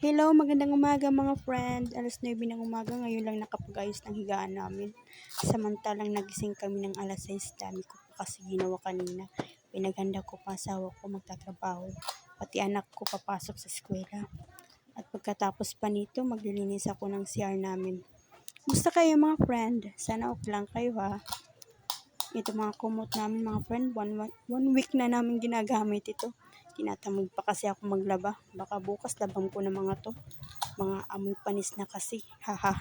Hello, magandang umaga mga friend. Alas 9 ng umaga, ngayon lang nakapag-ayos ng higaan namin. Samantalang nagising kami ng alas 6, dami ko pa kasi ginawa kanina. Pinaghanda ko pa asawa ko magtatrabaho, pati anak ko papasok sa eskwela. At pagkatapos pa nito, maglilinis ako ng CR namin. Gusto kayo mga friend? Sana okay lang kayo ha. Ito mga kumot namin mga friend, one, one week na namin ginagamit ito. Tinatamad pa kasi ako maglaba. Baka bukas labang ko ng mga to. Mga amoy panis na kasi. Haha.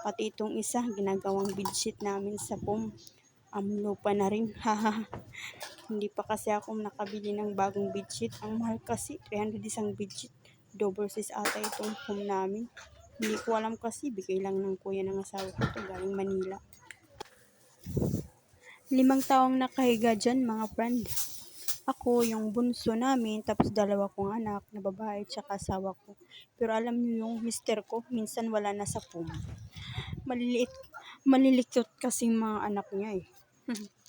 Pati itong isa, ginagawang bedsheet namin sa pom. Amlo pa na rin. Haha. Hindi pa kasi ako nakabili ng bagong bedsheet. Ang mahal kasi, 300 isang bedsheet. Double size ata itong pom namin. Hindi ko alam kasi, bigay lang ng kuya ng asawa ko to galing Manila. Limang taong nakahiga dyan, mga friend. Ako, yung bunso namin, tapos dalawa kong anak na babae, tsaka asawa ko. Pero alam niyo yung mister ko, minsan wala na sa pum. Maliliit, malilikot kasing mga anak niya eh.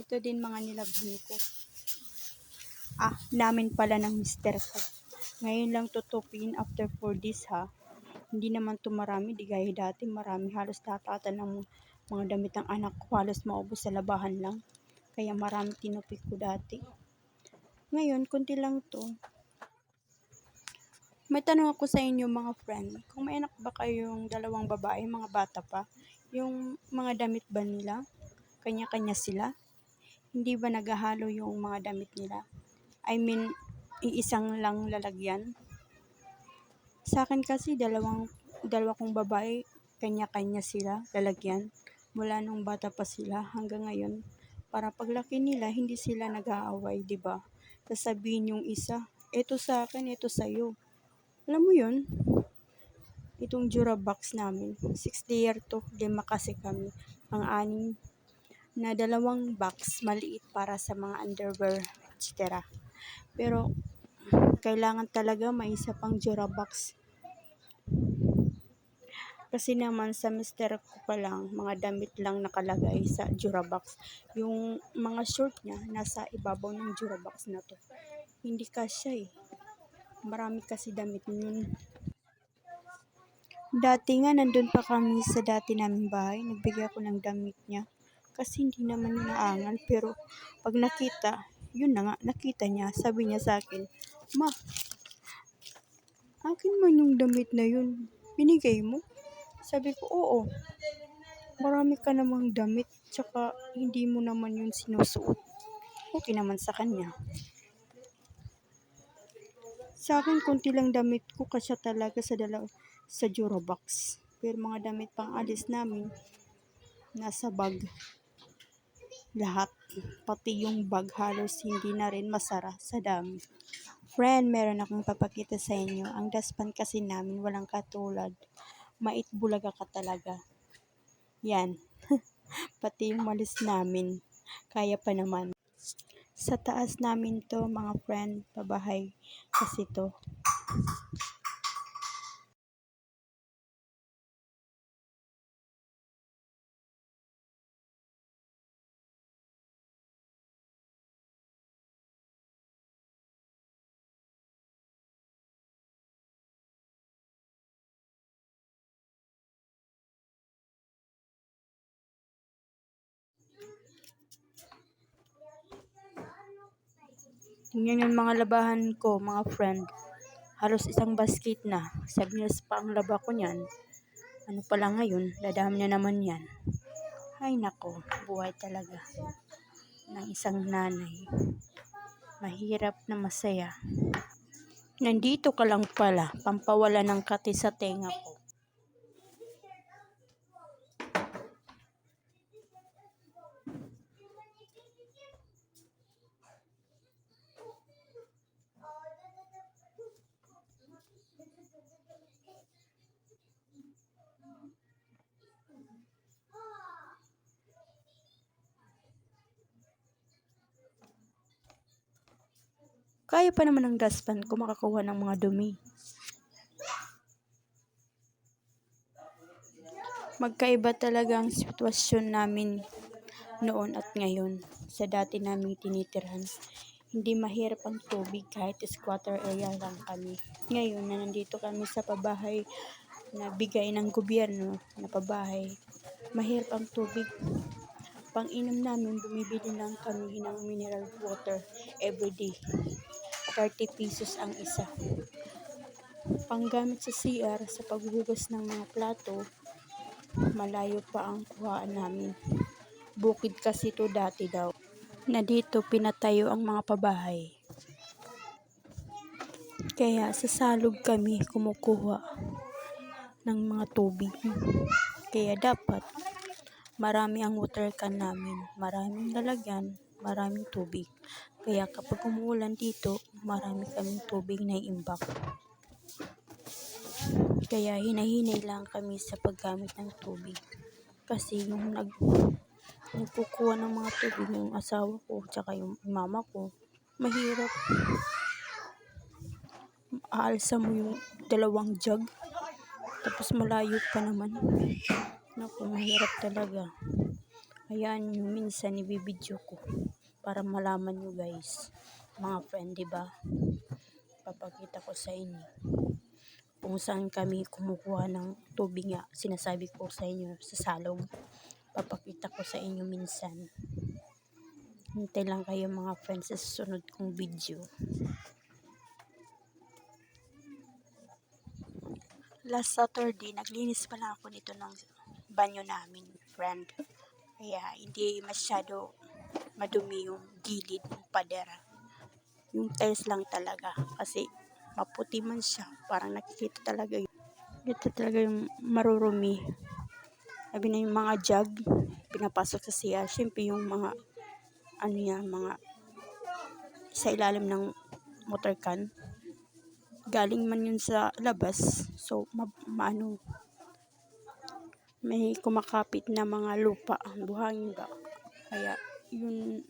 Ito din mga nilabhan ko. Ah, namin pala ng mister ko. Ngayon lang tutupin after 4 days ha. Hindi naman to marami, di gaya dati. Marami halos tatatan ng mga damit ng anak ko. Halos maubos sa labahan lang. Kaya marami tinupik ko dati. Ngayon, konti lang to. May tanong ako sa inyo mga friend. Kung may anak ba kayong dalawang babae, mga bata pa, yung mga damit ba nila? Kanya-kanya sila? Hindi ba naghahalo yung mga damit nila? I mean, iisang lang lalagyan? Sa akin kasi, dalawang, dalawa kong babae, kanya-kanya sila lalagyan. Mula nung bata pa sila hanggang ngayon. Para paglaki nila, hindi sila nag-aaway, di ba? Sasabihin yung isa, ito sa akin, ito sa'yo. Alam mo yun? Itong Jura box namin, 6 layer to, lima kasi kami. Ang anim na dalawang box, maliit para sa mga underwear, etc. Pero, kailangan talaga may isa pang Jura box. Kasi naman sa mister ko pa lang, mga damit lang nakalagay sa Durabox. Yung mga short niya, nasa ibabaw ng Durabox na to. Hindi kasya eh. Marami kasi damit yun. Dati nga, nandun pa kami sa dati naming bahay. Nagbigay ako ng damit niya. Kasi hindi naman yun naangal. Pero, pag nakita, yun na nga, nakita niya. Sabi niya sa akin, Ma, akin man yung damit na yun. Binigay mo? Sabi ko, oo. Marami ka namang damit, tsaka hindi mo naman yun sinusuot. Okay naman sa kanya. Sa akin, konti lang damit ko kasya talaga sa dalaw sa Durobox. Pero mga damit pang alis namin, nasa bag. Lahat. Pati yung bag halos hindi na rin masara sa dami. Friend, meron akong papakita sa inyo. Ang daspan kasi namin walang katulad mait bulaga ka talaga. Yan. Pati yung malis namin. Kaya pa naman. Sa taas namin to mga friend, pabahay. Kasi to. Tingnan yung mga labahan ko, mga friend. Halos isang basket na. Sabi niya pa ang laba ko niyan. Ano pala ngayon, dadami na naman yan. Ay nako, buhay talaga ng isang nanay. Mahirap na masaya. Nandito ka lang pala, pampawala ng kati sa tenga ko. Kaya pa naman ng dustpan ko makakuha ng mga dumi. Magkaiba talaga ang sitwasyon namin noon at ngayon sa dati naming tinitirhan. hindi mahirap ang tubig kahit squatter area lang kami. Ngayon na nandito kami sa pabahay na bigay ng gobyerno na pabahay, mahirap ang tubig. Pang-inom namin, bumibili lang kami ng mineral water everyday. 30 pesos ang isa. Panggamit sa CR sa paghuhugas ng mga plato, malayo pa ang kuhaan namin. Bukid kasi to dati daw. Na dito pinatayo ang mga pabahay. Kaya sa salog kami kumukuha ng mga tubig. Kaya dapat marami ang water can namin. Maraming lalagyan, maraming tubig. Kaya kapag umuulan dito, marami kaming tubig na iimbak. Kaya hinahinay lang kami sa paggamit ng tubig. Kasi yung nag nagkukuha ng mga tubig yung asawa ko tsaka yung mama ko, mahirap. Aalsa mo yung dalawang jug. Tapos malayo pa naman. Naku, mahirap talaga. Ayan yung minsan ibibidyo ko para malaman nyo guys. Mga friend, ba? Papakita ko sa inyo kung saan kami kumukuha ng tubig nga. Sinasabi ko sa inyo sa salong. Papakita ko sa inyo minsan. Hintay lang kayo mga friends sa susunod kong video. Last Saturday, naglinis pala ako nito ng banyo namin, friend. Kaya hindi masyado madumi yung gilid ng padera. Yung tiles lang talaga kasi maputi man siya. Parang nakikita talaga yung, nakikita talaga yung marurumi. Sabi na yung mga jug, pinapasok sa CR. Siyempre yung mga, ano yan, mga sa ilalim ng motor can. Galing man yun sa labas. So, ma, maano, may kumakapit na mga lupa. Buhangin ba? Kaya, yun,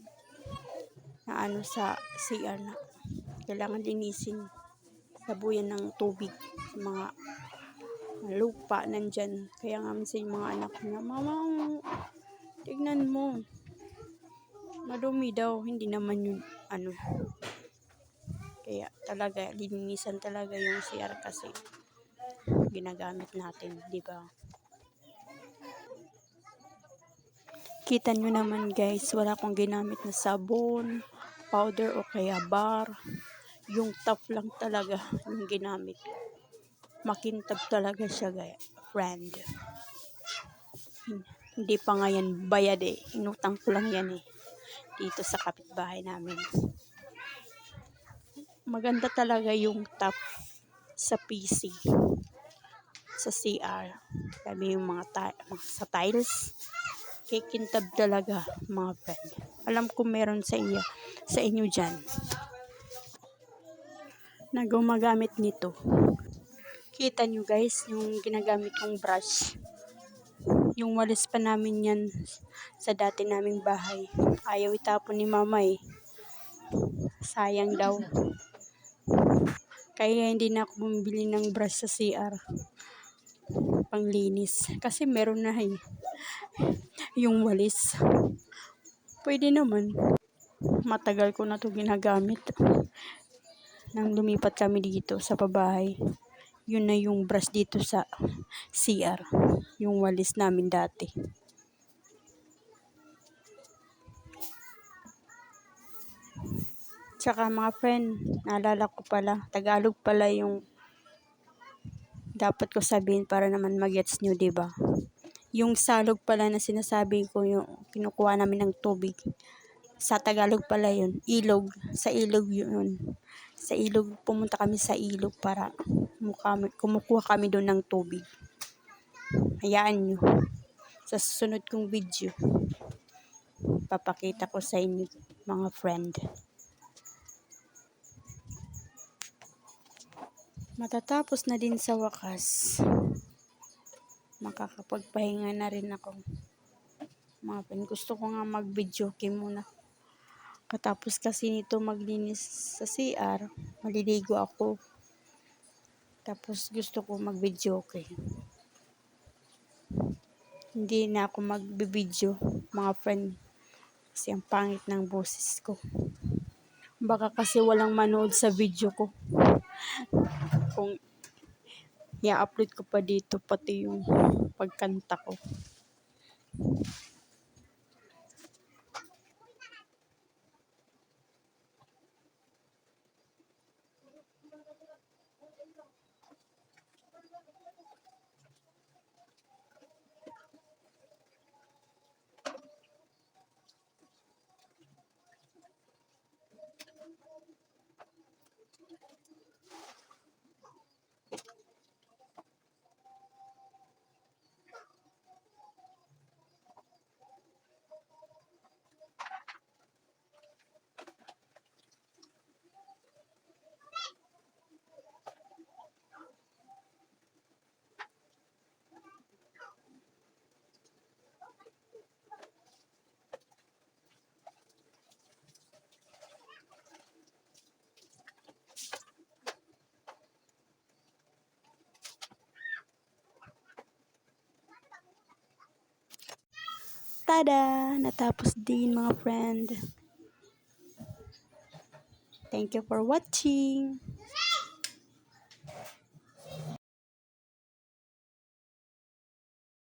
na ano sa CR na kailangan linisin sabuyan ng tubig mga lupa nandyan. Kaya nga minsan yung mga anak niya, Mama, tignan mo. Madumi daw. Hindi naman yun, ano. Kaya talaga, linisan talaga yung CR kasi ginagamit natin, di ba? Kita nyo naman guys, wala akong ginamit na sabon, powder o kaya bar. Yung top lang talaga yung ginamit. Makintab talaga siya guys, friend. Hindi pa nga yan bayad eh. Inutang ko lang yan eh. Dito sa kapitbahay namin. Maganda talaga yung top sa PC. Sa CR. Sabi yung mga, mga sa tiles kikintab talaga mga friend. Alam ko meron sa iyo, sa inyo dyan na gumagamit nito. Kita nyo guys, yung ginagamit kong brush. Yung walis pa namin yan sa dati naming bahay. Ayaw itapon ni mama eh. Sayang daw. Kaya hindi na ako bumili ng brush sa CR. Panglinis. Kasi meron na eh yung walis. Pwede naman. Matagal ko na to ginagamit. Nang lumipat kami dito sa pabahay. Yun na yung brush dito sa CR. Yung walis namin dati. Tsaka mga friend, naalala ko pala, Tagalog pala yung dapat ko sabihin para naman magets nyo, 'di ba? Yung salog pala na sinasabi ko, yung kinukuha namin ng tubig. Sa Tagalog pala yun. Ilog. Sa ilog yun. Sa ilog, pumunta kami sa ilog para kumukuha kami doon ng tubig. Hayaan nyo. Sa susunod kong video, papakita ko sa inyo, mga friend. Matatapos na din sa wakas makakapagpahinga na rin ako. Mga pen, gusto ko nga mag-video game muna. Katapos kasi nito maglinis sa CR, maliligo ako. Tapos gusto ko mag-video okay. Hindi na ako mag-video, mga friend. Kasi ang pangit ng boses ko. Baka kasi walang manood sa video ko. Kung i-upload ko pa dito pati yung pagkanta ko. Tada! Natapos din mga friend. Thank you for watching.